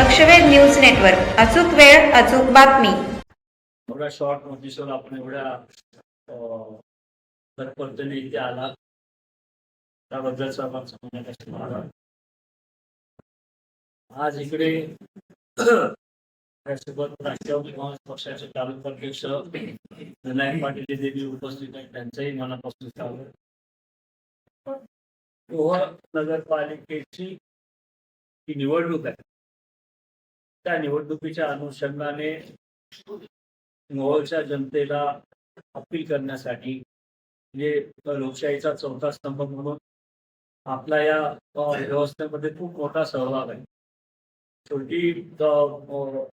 लक्षवेध news network. अचूक वेळ अचूक बातमी. एवढ्या शॉर्ट नोटिसवर आपण एवढ्या तत्परतेने इथे आला. त्याबद्दल आपण आज इकडे त्यासोबत राष्ट्रवादी काँग्रेस पक्षाचे तालुकाध्यक्ष विनायक पाटील देवी उपस्थित आहेत. त्यांचंही मनापासून स्वागत. मोहोळ नगरपालिकेची ही निवडणूक आहे. त्या निवडणुकीच्या अनुषंगाने मोहोळच्या जनतेला अपील करण्यासाठी म्हणजे लोकशाहीचा चौथा स्तंभ म्हणून आपला या व्यवस्थेमध्ये खूप मोठा सहभाग आहे. शेवटी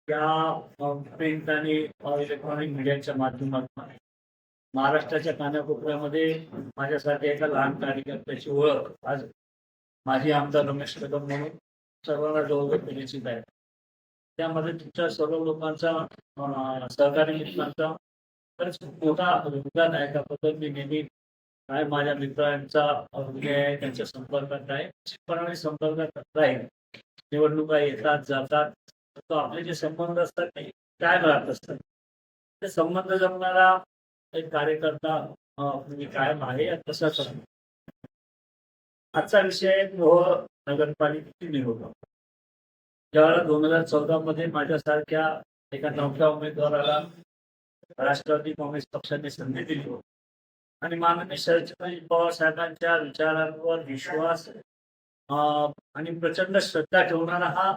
या प्रिंट आणि इलेक्ट्रॉनिक मीडियाच्या माध्यमातून महाराष्ट्राच्या कानाकोपऱ्यामध्ये माझ्यासाठी एका लहान कार्यकर्त्याची ओळख आज माझी आमदार रमेश कदम म्हणून सर्वांना जवळ परिचित आहे त्यामध्ये तुमच्या सर्व लोकांचा सहकारी मित्रांचा खरंच खूप मोठा योगदान आहे. त्याबद्दल मी नेहमी काय माझ्या मित्रांचा अनुभव आहे त्यांच्या संपर्कात आहे. निश्चितपणाने संपर्कात राहील निवडणुका येतात जातात. तो आपले जे संबंध असतात ते कायम राहत असतात? ते संबंध जमणारा एक कार्यकर्ता म्हणजे कायम आहे तसाच आजचा विषय आहे मोहोळ नगरपालिकेची निवडणूक. ज्यावेळेला दोन हजार चौदा मध्ये माझ्यासारख्या एका नवख्या उमेदवाराला राष्ट्रवादी काँग्रेस पक्षाने संधी दिली होती. आणि माननीय शरदचंद्रजी पवार साहेबांच्या विचारांवर विश्वास आणि प्रचंड श्रद्धा ठेवणारा हा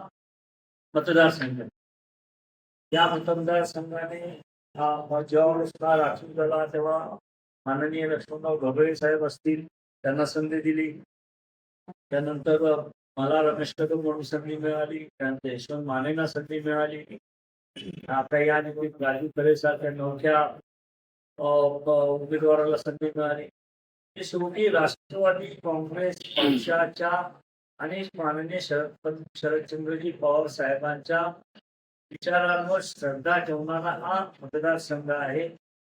मतदारसंघ या मतदारसंघाने जेव्हा हा राखीव झाला तेव्हा माननीय लक्ष्मणराव ढोबळे साहेब असतील त्यांना संधी दिली. त्यानंतर मला रमेश कदम म्हणून संधी मिळाली त्यानंतर यशवंत मानेना संधी मिळाली. आता या निमित्त राजू खरे सारख्या नवख्या उमेदवाराला संधी मिळाली. हे शेवटी राष्ट्रवादी काँग्रेस पक्षाच्या आणि माननीय शरद शरदचंद्रजी पवार साहेबांच्या विचारांवर श्रद्धा ठेवणारा हा मतदारसंघ आहे.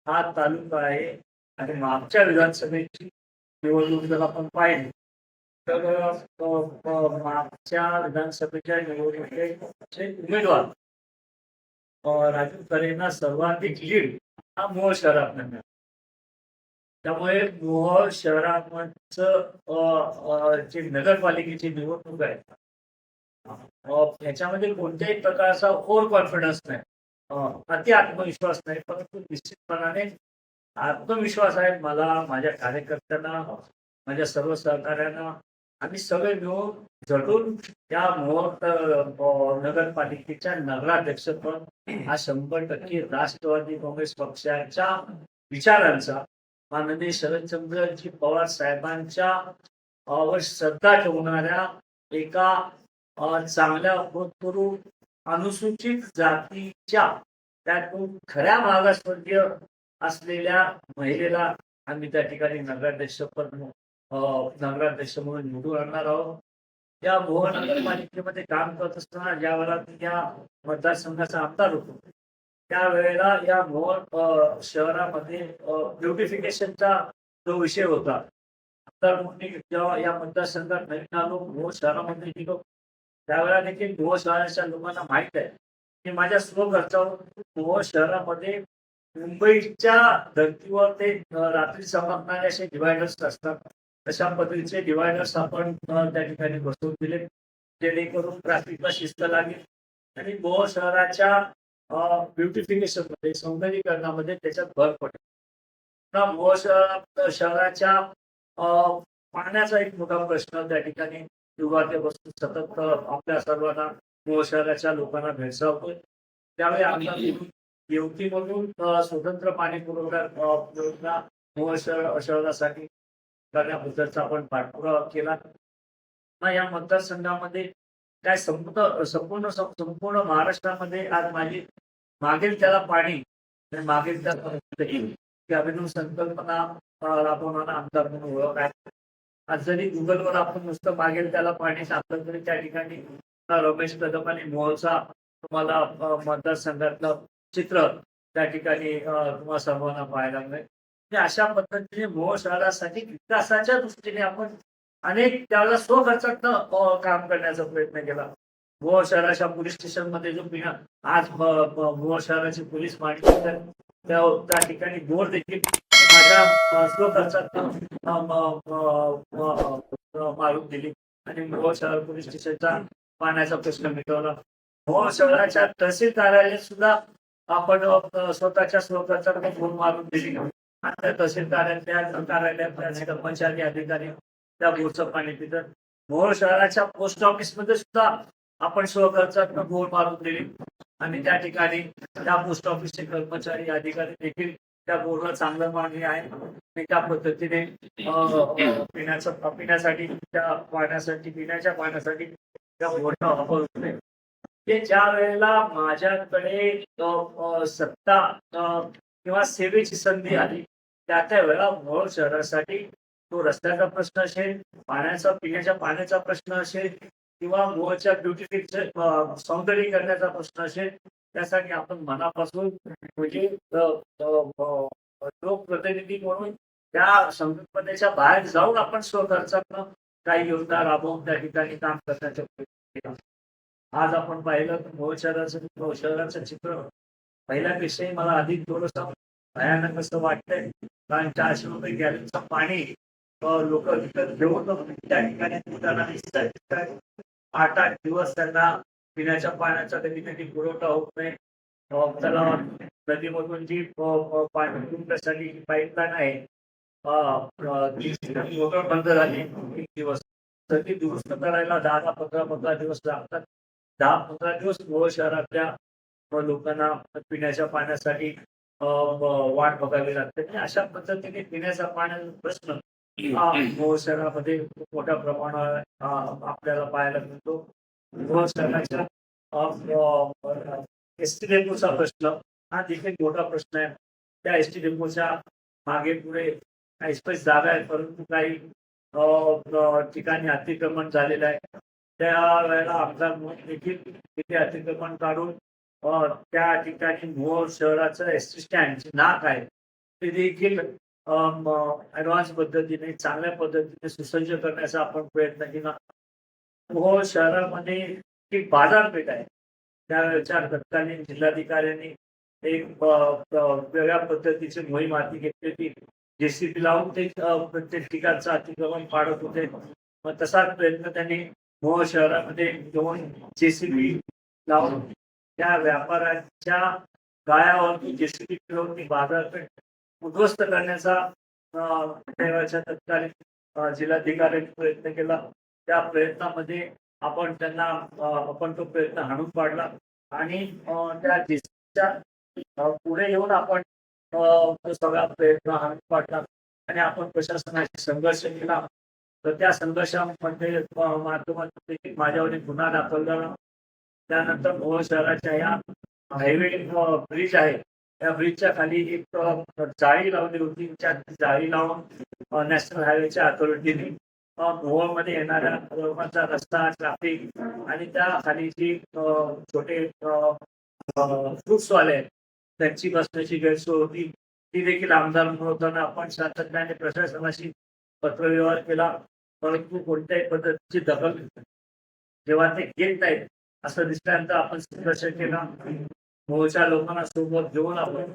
हा तालुका आहे. आणि मागच्या विधानसभेची निवडणूक जर आपण पाहिली तर मागच्या विधानसभेच्या निवडणुकीचे उमेदवार राजू खरेंना सर्वाधिक लीड हा मोहोळ शहरात मिळाला. त्यामुळे मोहोळ शहरामधचं जी जे नगरपालिकेची निवडणूक आहे ह्याच्यामध्ये कोणत्याही प्रकारचा ओव्हर कॉन्फिडन्स नाही अति आत्मविश्वास नाही परंतु निश्चितपणाने आत्मविश्वास आहे. मला माझ्या कार्यकर्त्यांना माझ्या सर्व सहकाऱ्यांना आम्ही सगळे मिळून झटून त्या मोहोळ नगरपालिकेच्या नगराध्यक्षपद हा शंभर टक्के राष्ट्रवादी काँग्रेस पक्षाच्या विचारांचा माननीय शरदचंद्रजी पवार साहेबांच्या वर श्रद्धा ठेवणाऱ्या एका चांगल्या भूतपूर्व अनुसूचित जातीच्या त्यातून खऱ्या मागासवर्गीय असलेल्या महिलेला आम्ही त्या ठिकाणी नगराध्यक्षपद अ, हो, नगराध्यक्ष म्हणून निवडून आणणार आहोत. या मोहन नगरपालिकेमध्ये काम करत असताना ज्या वेळेला मी या मतदारसंघाचा आमदार होतो त्यावेळेला या मोहन शहरामध्ये ब्युटिफिकेशनचा जो विषय होता आमदार म्हणून जेव्हा या मतदारसंघात नवीन आलो मोहोळ शहरामध्ये गेलो त्यावेळेला देखील मोहोळ शहराच्या लोकांना माहीत आहे की माझ्या स्वखर्चावर मोहोळ शहरामध्ये मुंबईच्या धर्तीवर ते रात्री चमकणारे असे डिव्हायडर्स असतात. तशा पद्धतीचे डिवायडर्स आपण त्या ठिकाणी बसवून दिले. जेणेकरून ट्रॅफिकला शिस्त लागेल. आणि मोहोळ शहराच्या ब्युटिफिकेशनमध्ये सौंदर्यीकरणामध्ये त्याच्यात भर पडेल. पुन्हा मोहोळ शहरा- शहराच्या पाण्याचा एक मोठा प्रश्न त्या ठिकाणी युगातेपासून सतत आपल्या सर्वांना मोहोळ शहराच्या लोकांना भेडसावतोय. त्यामुळे आता येवतीमधून अ, स्वतंत्र पाणी पुरवठा योजना शहर शहरासाठी करण्याबद्दलचा आपण पाठपुरावा केला. या मतदारसंघामध्ये काय संपूर्ण संपूर्ण संपूर्ण महाराष्ट्रामध्ये आज माझी मागेल त्याला पाणी आणि मागेल त्याला अभिनव संकल्पना राबवणारा आमदार म्हणून ओळख आहे. आज जरी गुगलवर आपण नुसतं मागेल त्याला पाणी टाकलं तरी त्या ठिकाणी रमेश कदम आणि मोहचा तुम्हाला मतदारसंघातलं चित्र त्या ठिकाणी तुम्हाला सर्वांना पाहायला मिळेल. अशा पद्धतीने मोहोळ शहरासाठी विकासाच्या दृष्टीने आपण अनेक त्यावेळेला स्वखर्चात काम करण्याचा प्रयत्न केला. मोहोळ शहराच्या पोलीस स्टेशनमध्ये जो पिना आज म- शहराची पोलीस मांडली तर त्या ठिकाणी बोर देखील माझ्या स्वखर्चात मारून दिली आणि मोहोळ शहर पोलीस स्टेशनचा पाण्याचा प्रश्न मिटवला. मोहोळ शहराच्या तहसील कार्यालयात सुद्धा आपण स्वतःच्या स्वखर्चात फोन मारून दिली. आता त्या तहसील कार्यालयात कार्यालयात कर्मचारी अधिकारी त्या बोरचं पाणी पितात. मोहोळ शहराच्या पोस्ट ऑफिसमध्ये सुद्धा आपण स्वखर्चात बोर मारून दिली. आणि त्या ठिकाणी त्या पोस्ट ऑफिसचे कर्मचारी अधिकारी देखील त्या बोरला चांगलं मागणी आहे. आणि त्या पद्धतीने पिण्याचं पिण्यासाठी त्या पाण्यासाठी पिण्याच्या पाण्यासाठी त्या बोरचा वापर होते. ते ज्या वेळेला माझ्याकडे सत्ता किंवा सेवेची संधी आली त्या त्या वेळेला मोहोळ शहरासाठी तो रस्त्याचा प्रश्न असेल पाण्याचा पिण्याच्या पाण्याचा प्रश्न असेल किंवा मोहच्या ब्युटिफिकेशन सौंदर्यीकरणाचा प्रश्न असेल त्यासाठी आपण मनापासून म्हणजे लोकप्रतिनिधी म्हणून त्या संकल्पनेच्या बाहेर जाऊन आपण स्वखर्चातनं काही योजना राबवून त्या ठिकाणी काम करण्याचा प्रयत्न केला. आज आपण पाहिलं तर मोह शहराचं शहराचं चित्र पहिल्यापेक्षाही मला अधिक थोडस भयानक असं वाटतंय. कारण चारशे रुपये गॅलनचं पाणी लोक विकत घेऊन त्या ठिकाणी आठ आठ दिवस त्यांना पिण्याच्या पाण्याचा कधी कधी पुरवठा होत नाही. त्याला नदीमधून जी पाणी पुरवठ्यासाठी पाईपलाईन आहे. ती बंद झाली एक दिवस. तर ती दुरुस्त करायला दहा दहा पंधरा पंधरा दिवस लागतात. दहा पंधरा दिवस गोळ शहरातल्या लोकांना पिण्याच्या पाण्यासाठी वाट बघावी लागते. आणि अशा पद्धतीने पिण्याचा पाण्याचा प्रश्न शहरामध्ये खूप मोठ्या प्रमाणावर आपल्याला पाहायला मिळतो. मोहोळ शहराच्या एस टी डेपोचा प्रश्न हा देखील मोठा प्रश्न आहे. त्या एस टी डेपोच्या मागे पुढे काही जागा आहे परंतु काही ठिकाणी अतिक्रमण झालेलं आहे. त्या वेळेला आमदार म्हणून देखील तिथे अतिक्रमण काढून त्या ठिकाणी मोहोळ शहराचं एस टी स्टँड जे नाक आहे. ते देखील ऍडव्हान्स पद्धतीने चांगल्या पद्धतीने सुसज्ज करण्याचा आपण प्रयत्न केला. मोहोळ शहरामध्ये एक बाजारपेठ आहे. त्यावेळेच्या तत्कालीन जिल्हाधिकाऱ्यांनी एक वेगळ्या पद्धतीची मोहीम हाती घेतली होती. जेसीबी लावून ते प्रत्येक ठिकाणचं अतिक्रमण पाडत होते. मग तसाच प्रयत्न त्यांनी मोहोळ शहरामध्ये दोन जेसीबी लावून त्या व्यापाऱ्यांच्या गाळ्यावरती जेसीबी फिरवून बाजारपेठ उद्ध्वस्त करण्याचा देवाच्या तत्कालीन जिल्हाधिकाऱ्यांनी प्रयत्न केला. त्या प्रयत्नामध्ये आपण त्यांना आपण तो प्रयत्न हाणून पाडला आणि त्या जेसीबीच्या पुढे येऊन आपण तो सगळा प्रयत्न हाणून पाडला आणि आपण प्रशासनाशी संघर्ष केला. तर त्या संघर्षामध्ये माध्यमातून देखील माझ्यावर गुन्हा दाखल झाला. त्यानंतर मोहोळ शहराच्या या हायवे ब्रिज आहे. त्या ब्रिजच्या खाली एक जाळी लावली होती. त्या जाळी लावून नॅशनल हायवेच्या अथॉरिटीने गोवामध्ये येणाऱ्या लोकांचा रस्ता ट्रॅफिक आणि त्या खाली जी छोटे फ्रुट्सवाले आहेत त्यांची बसण्याची गैरसोय होती. ती देखील आमदार म्हणून होताना आपण सातत्याने प्रशासनाशी पत्रव्यवहार केला. परंतु कोणत्याही पद्धतीची दखल जेव्हा ते घेत नाहीत असं दिसल्यानंतर आपण संघर्ष केला. मोर्चा लोकांना सोबत घेऊन आपण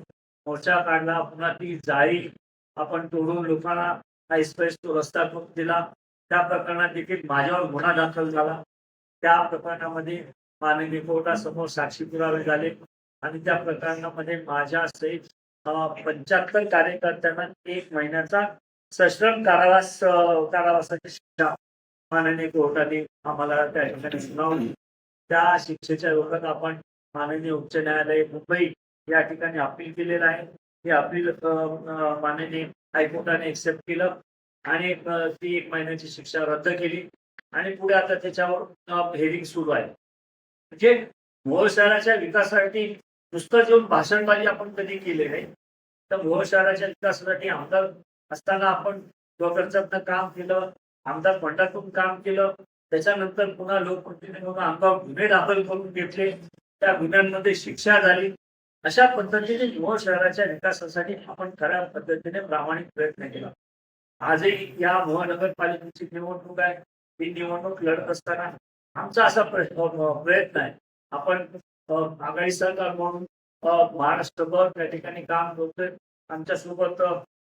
मोर्चा काढला. पुन्हा ती जाळी आपण तोडून लोकांना काही स्पेस तो रस्ता करून दिला. त्या प्रकरणात देखील माझ्यावर गुन्हा दाखल झाला. त्या प्रकरणामध्ये माननीय कोर्टासमोर साक्षी पुरावे झाले. आणि त्या प्रकरणामध्ये माझ्या सहित पंच्याहत्तर कार्यकर्त्यांना एक महिन्याचा सश्रम कारावास कारावासाची शिक्षा माननीय कोर्टाने आम्हाला त्या ठिकाणी सुनावली. त्या शिक्षेच्या विरोधात आपण माननीय उच्च न्यायालय मुंबई या ठिकाणी अपील केलेलं आहे. हे अपील माननीय हायकोर्टाने एक्सेप्ट केलं आणि ती एक महिन्याची शिक्षा रद्द केली आणि पुढे आता त्याच्यावर हेरिंग सुरू आहे. म्हणजे मोहोळ शहराच्या विकासासाठी नुसतं जेव्हा भाषणबाजी आपण कधी केले नाही तर मोहोळ शहराच्या विकासासाठी आमदार असताना आपण स्वखर्चातनं काम केलं आमदार फंडातून काम केलं त्याच्यानंतर पुन्हा लोकप्रतिनिधी आमदार गुन्हे दाखल करून घेतले. त्या गुन्ह्यांमध्ये शिक्षा झाली. अशा पद्धतीने मोहोळ शहराच्या विकासासाठी आपण खऱ्या पद्धतीने प्रामाणिक प्रयत्न केला. आजही या महानगरपालिकेची निवडणूक आहे. ही निवडणूक लढत असताना आमचा असा प्रयत्न आहे. आपण आघाडी सरकार म्हणून महाराष्ट्रभर त्या ठिकाणी काम करतोय. आमच्यासोबत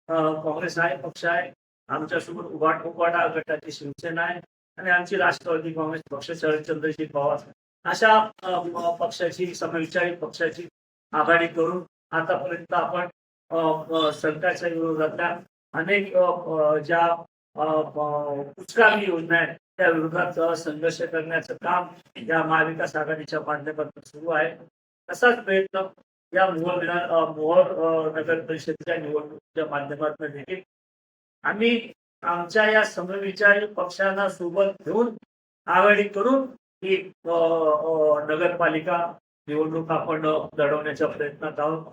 काँग्रेस आहे पक्ष आहे. आमच्यासोबत उभाट उपाडा गटाची शिवसेना आहे. आणि आमची राष्ट्रवादी काँग्रेस पक्ष शरदचंद्रजी पवार. अशा पक्षाची समविचारी पक्षाची आघाडी करून आतापर्यंत आपण सरकारच्या विरोधातल्या अनेक ज्या अ, कुचकामी योजना आहेत त्या विरोधात संघर्ष करण्याचं काम या महाविकास आघाडीच्या माध्यमातून सुरू आहे. तसाच प्रयत्न या मोहर मोहर नगर परिषदेच्या निवडणुकीच्या माध्यमातून देखील आम्ही आमच्या या समविचारी पक्षांना सोबत घेऊन आघाडी करून ही नगरपालिका निवडणूक आपण लढवण्याच्या प्रयत्नात आहोत.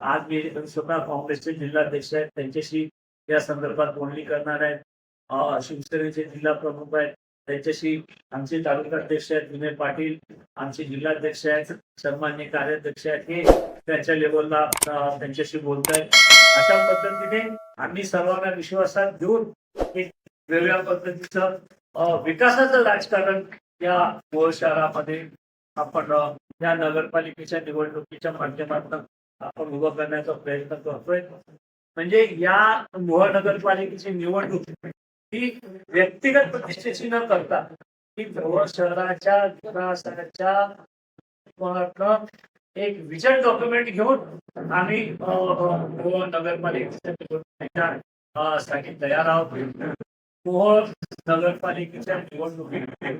आज मी स्वतः काँग्रेसचे जिल्हाध्यक्ष आहेत. त्यांच्याशी या संदर्भात बोलणी करणार आहेत शिवसेनेचे जिल्हा प्रमुख आहेत. त्यांच्याशी आमचे तालुकाध्यक्ष आहेत. विनय पाटील आमचे जिल्हाध्यक्ष आहेत. सन्मान्य कार्याध्यक्ष आहेत. हे त्यांच्या लेवलला त्यांच्याशी बोलत आहेत अशा पद्धतीने आम्ही सर्वांना विश्वासात घेऊन वेगळ्या पद्धतीचं विकासाचं राजकारण या मोहोळ शहरामध्ये आपण या नगरपालिकेच्या निवडणुकीच्या माध्यमातून आपण उभं करण्याचा प्रयत्न करतोय. म्हणजे या महानगरपालिकेची नगरपालिकेची निवडणूक ही व्यक्तिगत प्रतिष्ठेची न करता ही जवळ शहराच्या विकासाच्या एक विजन डॉक्युमेंट घेऊन आम्ही नगरपालिकेच्या निवडणुकीच्या साठी तयार आहोत. मोहोळ नगरपालिकेच्या निवडणुकीमध्ये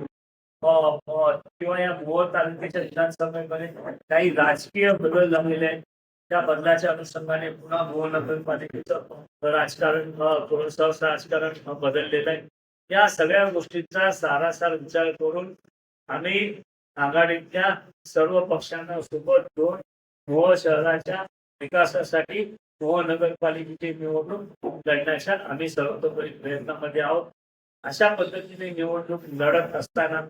किंवा या मोहोळ तालुक्याच्या विधानसभेमध्ये काही राजकीय बदल झालेले आहेत. त्या बदलाच्या अनुषंगाने पुन्हा मोहोळ नगरपालिकेचं राजकारण अ, राजकारण बदललेलं आहे. या सगळ्या गोष्टींचा सारासार विचार करून आम्ही आघाडीतल्या सर्व पक्षांना सोबत घेऊन मोहोळ शहराच्या विकासासाठी मोहोळ नगरपालिकेची निवडणूक लढण्याच्या आम्ही सर्वतोपरी प्रयत्नामध्ये आहोत. अशा पद्धतीने निवडणूक लढत असताना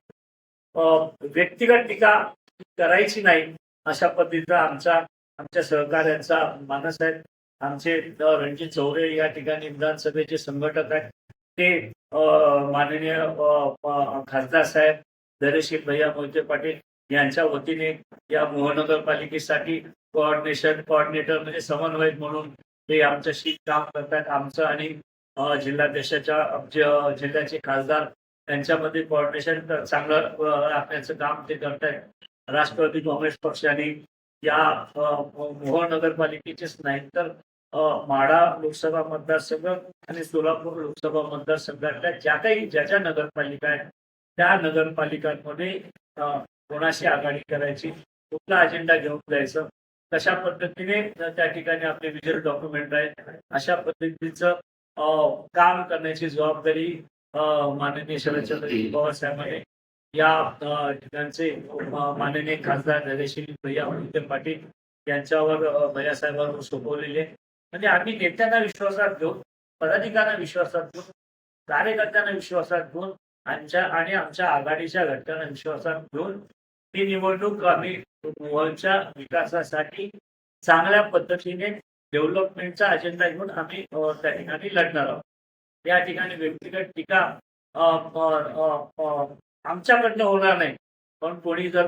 व्यक्तिगत टीका करायची नाही अशा पद्धतीचा आमचा आमच्या सहकार्यांचा मानस आहे आमचे रणजित चौरे या ठिकाणी विधानसभेचे संघटक आहेत. ते माननीय खासदार साहेब धैर्यशील भैया मोहिते पाटील यांच्या वतीने या महानगरपालिकेसाठी कोऑर्डिनेशन कोऑर्डिनेटर म्हणजे समन्वयक म्हणून ते आमच्याशी काम करतात. आमचं आणि जिल्हाध्यक्षाच्या जिल्ह्याचे खासदार त्यांच्यामध्ये कोऑर्डिनेशन चांगलं राखण्याचं काम ते करतायत. राष्ट्रवादी काँग्रेस पक्षाने या अ, मोहोळ नगरपालिकेचेच नाही तर माडा माढा लोकसभा मतदारसंघ आणि सोलापूर लोकसभा मतदारसंघातल्या ज्या काही ज्या ज्या नगरपालिका आहेत त्या नगरपालिकांमध्ये कोणाशी आघाडी करायची कुठला अजेंडा घेऊन जायचं कशा पद्धतीने त्या ठिकाणी आपले विजय डॉक्युमेंट आहेत अशा पद्धतीचं काम करण्याची जबाबदारी माननीय शरदचंद्र पवार साहेबांनी या ठिकाणचे माननीय खासदार नरेशी भैया पाटील यांच्यावर भैया साहेबांवर सोपवलेले. म्हणजे आम्ही नेत्यांना विश्वासात घेऊन पदाधिकाऱ्यांना विश्वासात घेऊन कार्यकर्त्यांना विश्वासात घेऊन आमच्या आणि आमच्या आघाडीच्या घटकांना विश्वासात घेऊन ही निवडणूक आम्ही मोहनच्या विकासासाठी चांगल्या पद्धतीने डेव्हलपमेंटचा अजेंडा घेऊन आम्ही त्या ठिकाणी लढणार आहोत. या ठिकाणी व्यक्तिगत टीका आमच्याकडनं होणार नाही. पण कोणी जर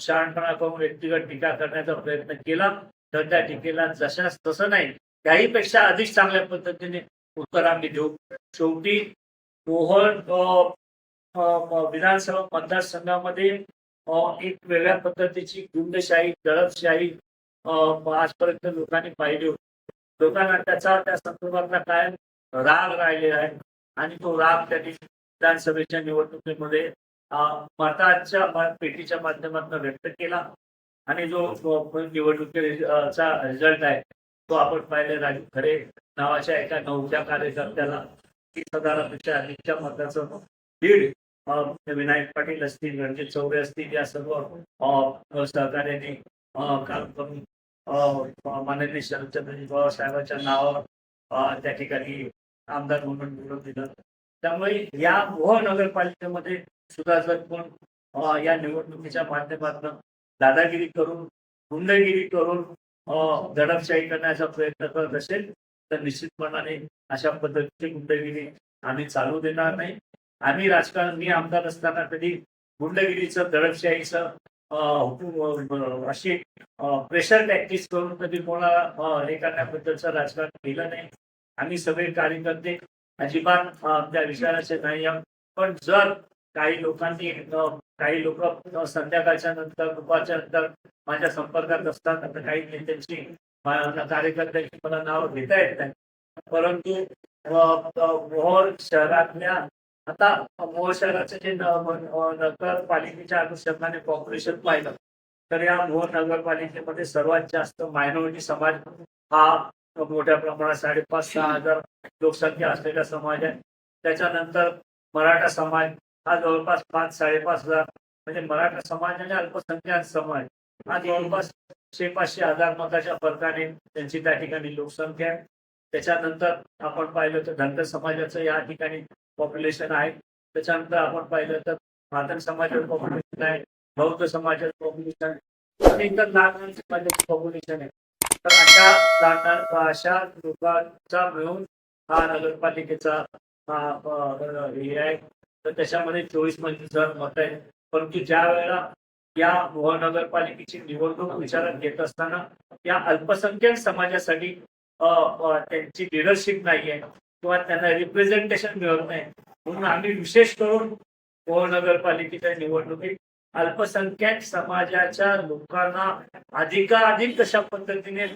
शहाणपणा करून व्यक्तिगत टीका करण्याचा प्रयत्न केला तर त्या टीकेला जशाच तसं नाही त्याहीपेक्षा अधिक चांगल्या पद्धतीने उत्तर आम्ही देऊ. शेवटी मोहन विधानसभा मतदारसंघामध्ये एक वेगळ्या पद्धतीची गुंडशाही दडपशाही आजपर्यंत लोकांनी पाहिली होती. लोकांना त्याचा त्या संदर्भातला काय राग राहिलेला आहे आणि तो राग त्यांनी विधानसभेच्या निवडणुकीमध्ये मताच्या पेटीच्या माध्यमातून व्यक्त केला आणि जो निवडणुकीचा रिझल्ट आहे तो आपण पाहिले राजू खरे नावाच्या एका नवख्या कार्यकर्त्याला तीस हजारापेक्षा अधिकच्या मताचं लीड विनायक पाटील असतील रणजित चौरे असतील या सर्व सहकार्याने काम करून माननीय शरदचंद्रजी पवार साहेबांच्या नावावर त्या ठिकाणी आमदार म्हणून निवडून दिलं. त्यामुळे या मोह नगरपालिकेमध्ये सुद्धा जर कोण या निवडणुकीच्या माध्यमातून दादागिरी करून गुंडगिरी करून दडपशाही करण्याचा प्रयत्न करत असेल तर निश्चितपणाने अशा पद्धतीची गुंडगिरी आम्ही चालू देणार नाही. आम्ही राजकारण मी आमदार असताना कधी गुंडगिरीचं दडपशाहीचं अशी प्रेशर टॅक्टिस करून कधी कोणाला हे करण्याबद्दलचं राजकारण केलं नाही आम्ही सगळे कार्यकर्ते अजिबात त्या विचाराचे नाही आहोत. पण जर काही लोकांनी काही लोक संध्याकाळच्या नंतर दुपारच्या नंतर माझ्या संपर्कात असतात आता काही नेत्यांची कार्यकर्त्यांची मला नाव घेता येत नाही परंतु शहरातल्या आता मोहोळ शहराचं जे नगरपालिकेच्या अनुषंगाने कॉर्पोरेशन पाहिलं तर या मोहोळ नगरपालिकेमध्ये सर्वात जास्त मायनॉरिटी समाज हा मोठ्या प्रमाणात साडेपाच सहा हजार लोकसंख्या असलेला समाज आहे. त्याच्यानंतर मराठा समाज हा जवळपास पाच साडेपाच हजार म्हणजे मराठा समाज आणि अल्पसंख्याक समाज हा जवळपास शे पाचशे हजार मताच्या फरकाने त्यांची त्या ठिकाणी लोकसंख्या आहे. त्याच्यानंतर आपण पाहिलं तर धनगर समाजाचं या ठिकाणी पॉप्युलेशन आहे. त्याच्यानंतर आपण पाहिलं तर मातन समाजाचं पॉप्युलेशन आहे. बौद्ध समाजाचं पॉप्युलेशन आहे. आणि इतर लहान लहान समाजाचं पॉप्युलेशन आहे. तर अशा लहान अशा लोकांचा मिळून हा नगरपालिकेचा हे आहे. तर त्याच्यामध्ये चोवीस पंचवीस हजार मत आहे परंतु ज्या वेळेला या महानगरपालिकेची निवडणूक विचारात घेत असताना या अल्पसंख्याक समाजासाठी त्यांची लिडरशिप नाही आहे. किंवा त्यांना रिप्रेझेंटेशन मिळत नाही म्हणून आम्ही विशेष करून महानगरपालिकेच्या निवडणुकीत अल्पसंख्याक समाजाच्या लोकांना अधिकाधिक कशा पद्धतीने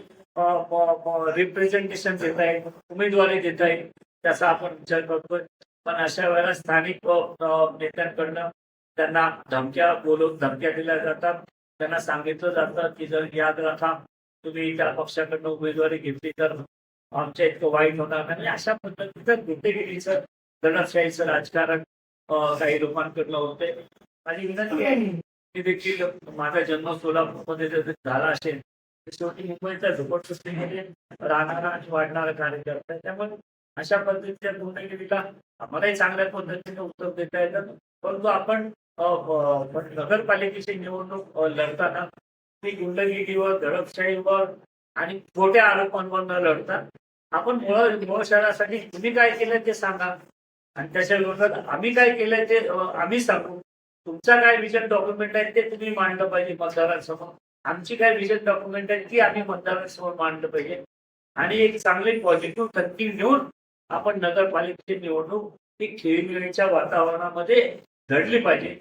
रिप्रेझेंटेशन देता येईल उमेदवारी देता येईल त्याचा आपण विचार करतोय. पण अशा वेळेला स्थानिक नेत्यांकडनं त्यांना धमक्या बोलून धमक्या दिल्या जातात. त्यांना सांगितलं जातं की जर याद राखा तुम्ही त्या पक्षाकडनं उमेदवारी घेतली तर आमच्या इतकं वाईट होणार नाही. आणि अशा पद्धतीचं गुंडेगिरीचं दडपशाहीचं राजकारण काही लोकांकडलं होते. आणि विनंती आहे की देखील माझा जन्म सोलापूरमध्ये जर झाला असेल तर शेवटी मुंबईचा झोपडपट्टीमध्ये राहणारा आणि वाढणारा कार्यकर्ता त्यामुळे अशा पद्धतीच्या गुंडगिरीला आम्हालाही चांगल्या पद्धतीने उत्तर देता येतात परंतु आपण नगरपालिकेची निवडणूक लढताना ती गुंडगिरीवर दडपशाहीवर आणि खोट्या आरोपांवर न लढता आपण मुळ मुळ शहरासाठी तुम्ही काय केलं ते सांगा. आणि त्याच्या विरोधात आम्ही काय केलंय ते आम्ही सांगू. तुमचा काय विजन डॉक्युमेंट आहे ते तुम्ही मांडलं पाहिजे मतदारांसमोर. आमची काय विजन डॉक्युमेंट आहे ती आम्ही मतदारांसमोर मांडलं पाहिजे. आणि एक चांगली पॉझिटिव्ह थंकी घेऊन आपण नगरपालिकेची निवडणूक ही खेळीमेळीच्या वातावरणामध्ये घडली पाहिजे.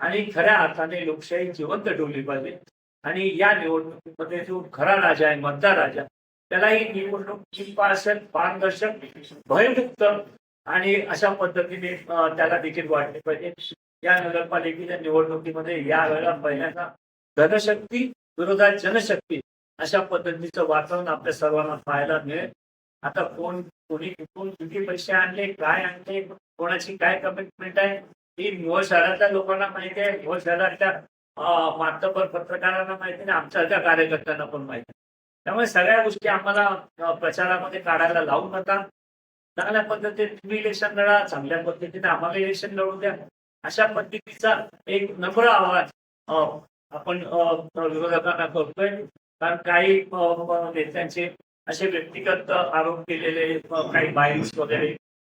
आणि खऱ्या अर्थाने लोकशाही जिवंत ठेवली पाहिजे. आणि या निवडणुकीमध्ये जो खरा राजा आहे मतदार राजा त्याला ही निवडणूक निष्पारदर्शक पारदर्शक भयमुक्त आणि अशा पद्धतीने त्याला देखील वाटले पाहिजे. या नगरपालिकेच्या निवडणुकीमध्ये या वेळेला पहिल्यांदा धनशक्ती विरोधात जनशक्ती अशा पद्धतीचं वातावरण आपल्या सर्वांना पाहायला मिळेल. आता कोण कोणी कुठून किती पैसे आणले काय आणले कोणाची काय कमिटमेंट आहे ही निवड शहरातल्या लोकांना माहिती आहे. मूळ शहरातल्या मातबर पत्रकारांना माहिती नाही आमच्या कार्यकर्त्यांना पण माहिती आहे. त्यामुळे सगळ्या गोष्टी आम्हाला प्रचारामध्ये काढायला लावू नका. चांगल्या पद्धतीने तुम्ही इलेक्शन लढा चांगल्या पद्धतीने आम्हाला इलेक्शन लढू द्या. अशा पद्धतीचा एक नम्र आवाज आपण विरोधकांना करतोय. कारण काही नेत्यांचे असे व्यक्तिगत आरोप केलेले काही बाईक्स वगैरे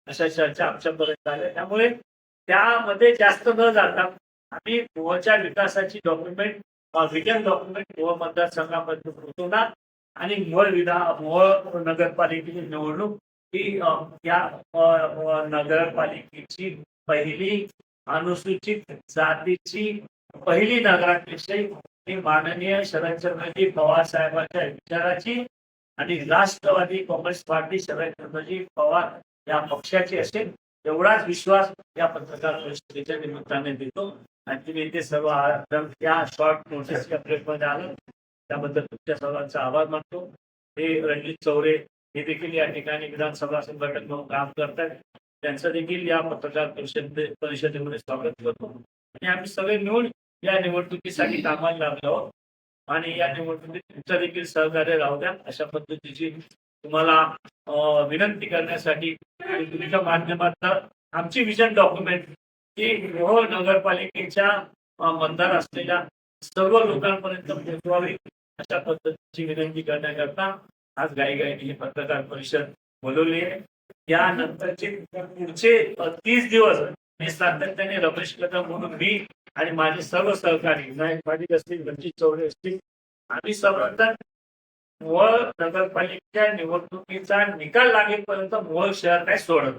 अशा चर्चा आमच्यापर्यंत आल्या. त्यामुळे त्यामध्ये जास्त न जाता आम्ही गोवाच्या विकासाची डॉक्युमेंट विजन डॉक्युमेंट गोवा मतदारसंघामध्ये पोहोचवणार आणि मूळ विधान मूळ नगरपालिकेची निवडणूक ही या नगरपालिकेची पहिली अनुसूचित जातीची पहिली नगराविषयी ही माननीय शरदचंद्रजी पवार साहेबांच्या विचाराची आणि राष्ट्रवादी काँग्रेस पार्टी शरदचंद्रजी पवार या पक्षाची असेल एवढाच विश्वास या पत्रकार परिषदेच्या निमित्ताने देतो. आणि तुम्ही ते सर्व या शॉर्ट नोटीसच्या प्लेटमध्ये आलं. त्याबद्दल तुमच्या सर्वांचा आभार मानतो. हे रणजित चौरे हे देखील या ठिकाणी विधानसभा संघटक म्हणून काम करतात त्यांचं देखील या पत्रकार परिषद परिषदेमध्ये स्वागत करतो. आणि आम्ही सगळे मिळून या निवडणुकीसाठी कामाला लागलो आहोत. आणि या निवडणुकीत तुमचं देखील सहकार्य राहू द्या. अशा पद्धतीची तुम्हाला विनंती करण्यासाठी तुमच्या माध्यमातून आमची विजन डॉक्युमेंट ही मोहोळ नगरपालिकेच्या मंदार मतदार असलेल्या सर्व लोकांपर्यंत पोहोचवावी अशा पद्धतीची विनंती करण्याकरता आज गाई पत्रकार परिषद बोलवली आहे. यानंतरचे पुढचे तीस दिवस मी सातत्याने रमेश कदम म्हणून मी आणि माझे सर्व सहकारी नायक पाटील असतील रणजित चौधरी असतील आम्ही सर्वजण व नगरपालिकेच्या निवडणुकीचा निकाल लागेपर्यंत मोहोळ शहर काय सोडत?